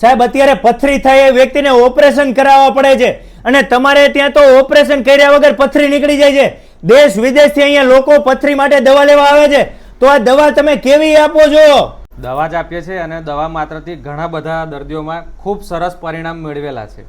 સાહેબ અત્યારે પથરી થાય એ વ્યક્તિને ઓપરેશન કરાવવા પડે છે. અને તમારે ત્યાં તો ઓપરેશન કર્યા વગર પથરી નીકળી જાય છે. દેશ વિદેશથી અહીંયા લોકો પથરી માટે દવા લેવા આવે છે. તો આ દવા તમે કેવી આપો છો? દવા જ આપીએ છીએ અને દવા માત્રથી ઘણા બધા દર્દીઓમાં ખૂબ સરસ પરિણામ મેળવેલા છે.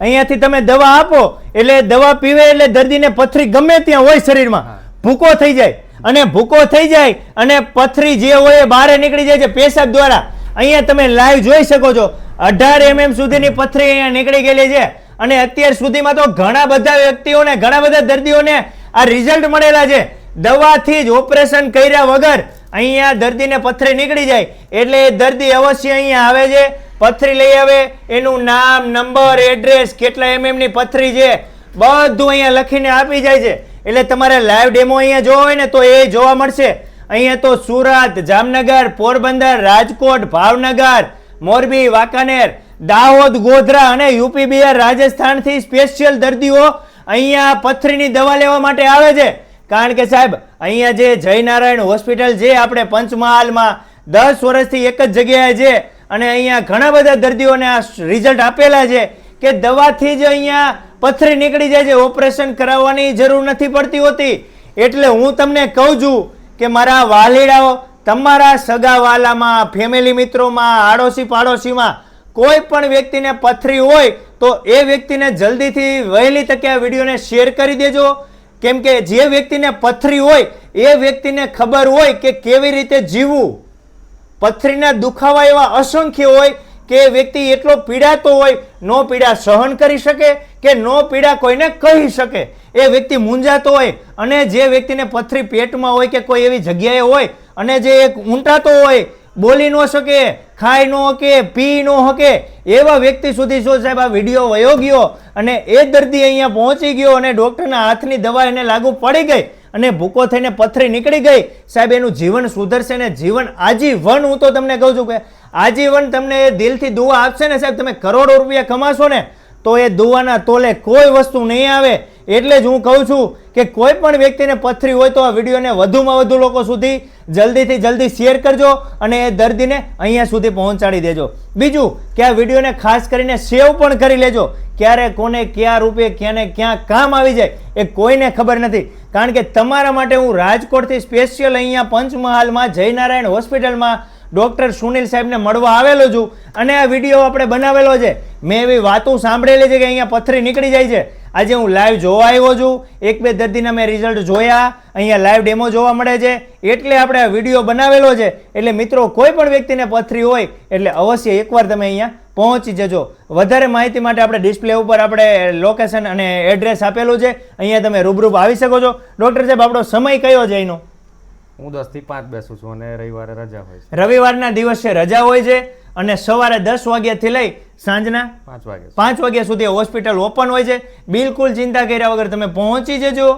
અહીંયાથી તમે દવા આપો એટલે દવા પીવે એટલે દર્દીને પથરી ગમે ત્યાં હોય શરીરમાં. ભૂકો થઈ જાય. અને ભૂકો થઈ જાય અને પથરી જે હોય એ બહાર નીકળી જાય છે પેશાબ દ્વારા. અહીંયા તમે લાઈવ જોઈ શકો છો. અઢાર એમએમ સુધીની પથરી અહીંયા નીકળી ગયેલી છે. અને અત્યાર સુધીમાં તો ઘણા બધા વ્યક્તિઓને, ઘણા બધા દર્દીઓને આ રિઝલ્ટ મળેલા છે. દવાથી જ ઓપરેશન કર્યા વગર અહીંયા દર્દીને પથરી નીકળી જાય. એટલે એ દર્દી અવશ્ય અહીંયા આવે છે. પથરી લઈ આવે. એનું નામ, નંબર એડ્રેસ કેટલા એમએમની પથરી છે, બધું અહીંયા લખીને આપી જાય છે. એટલે તમારે લાઈવ ડેમો અહીંયા જોવો હોય ને, તો એ જોવા મળશે. અહીંયા તો સુરત, જામનગર, પોરબંદર, રાજકોટ, ભાવનગર મોરબી, વાંકાનેર, દાહોદ, ગોધરા અને યુપી, બિહાર રાજસ્થાનથી સ્પેશિયલ દર્દીઓ અહીંયા પથરીની દવા લેવા માટે આવે છે. કારણ કે સાહેબ, અહીંયા જે જયનારાયણ હોસ્પિટલ જે આપણે પંચમહાલમાં દસ વર્ષથી એક જ જગ્યાએ છે અને અહીંયા ઘણા બધા દર્દીઓને આ રિઝલ્ટ આપેલા છે કે દવાથી જ અહીંયા પથરી નીકળી જાય છે. ઓપરેશન કરાવવાની જરૂર નથી પડતી હોતી. એટલે હું તમને કહું છું કે મારા વાલીડાઓ તમારા સગાવાલામાં ફેમિલી મિત્રોમાં આડોશી પાડોશીમાં કોઈ પણ વ્યક્તિને પથરી હોય તો એ વ્યક્તિને જલ્દીથી વહેલી તકે આ વિડીયોને શેર કરી દેજો. કેમ કે જે વ્યક્તિને પથરી હોય, એ વ્યક્તિને ખબર હોય કે કેવી રીતે જીવવું. પથરીના દુખાવા એવા અસંખ્ય હોય કે વ્યક્તિ એટલો પીડાતો હોય, નો પીડા સહન કરી શકે કે નો પીડા કોઈને કહી શકે. એ વ્યક્તિ મૂંઝાતો હોય અને જે વ્યક્તિને પથરી પેટમાં હોય કે કોઈ એવી જગ્યાએ હોય અને જે એક ઊંટાતો હોય, બોલી ન શકે, ખાઈ ન શકે, પી ન શકે, એવા વ્યક્તિ સુધી શું સાહેબ, આ વીડિયો વયો ગયો અને એ દર્દી અહીંયા પહોંચી ગયો અને ડૉક્ટરના હાથની દવા એને લાગુ પડી ગઈ અને ભૂકો થઈને પથરી નીકળી ગઈ. સાહેબ, એનું જીવન સુધરશે ને જીવન આજીવન, હું તો તમને કહું છું કે આજીવન તમને એ દિલથી દુવા આપશે ને સાહેબ, તમે કરોડો રૂપિયા કમાશો ને, તો એ દુવાના તોલે કોઈ વસ્તુ નહીં આવે. એટલે જ હું કહું છું કે કોઈ પણ વ્યક્તિને પથરી હોય તો આ વિડીયોને વધુમાં વધુ લોકો સુધી જલ્દીથી જલ્દી શેર કરજો અને એ દર્દીને અહીંયા સુધી પહોંચાડી દેજો. બીજું કે આ વિડીયોને ખાસ કરીને સેવ પણ કરી લેજો. ક્યારે, કોને, ક્યાં રૂપે, ક્યાંને ક્યાં કામ આવી જાય એ કોઈને ખબર નથી. કારણ કે તમારા માટે હું રાજકોટથી સ્પેશિયલ અહીંયા પંચમહાલમાં જયનારાયણ હોસ્પિટલમાં ડૉક્ટર સુનિલ સાહેબને મળવા આવેલો છું અને આ વીડિયો આપણે બનાવેલો છે. મેં એવી વાતો સાંભળેલી છે કે અહીંયા પથરી નીકળી જાય છે. આજે હું લાઈવ જોવા આવ્યો છું. એક બે દર્દીના મેં રિઝલ્ટ જોયા. અહીંયા લાઈવ ડેમો જોવા મળે છે. એટલે આપણે આ વીડિયો બનાવેલો છે. એટલે મિત્રો, કોઈ પણ વ્યક્તિને પથરી હોય, એટલે અવશ્ય એકવાર તમે અહીંયા પહોંચી જજો. વધારે માહિતી માટે આપણે ડિસ્પ્લે ઉપર આપણે લોકેશન અને એડ્રેસ આપેલું છે. અહીંયા તમે રૂબરૂપ આવી શકો છો. ડૉક્ટર સાહેબ, આપણો સમય કયો છે એનો હું દસથી પાંચ બેસું છું અને રવિવારે રજા હોય છે. રવિવારના દિવસે રજા હોય છે અને સવારે દસ વાગ્યાથી લઈ સાંજના પાંચ વાગે પાંચ વાગ્યા સુધી હોસ્પિટલ ઓપન હોય છે. બિલકુલ ચિંતા કર્યા વગર તમે પહોંચી જજો.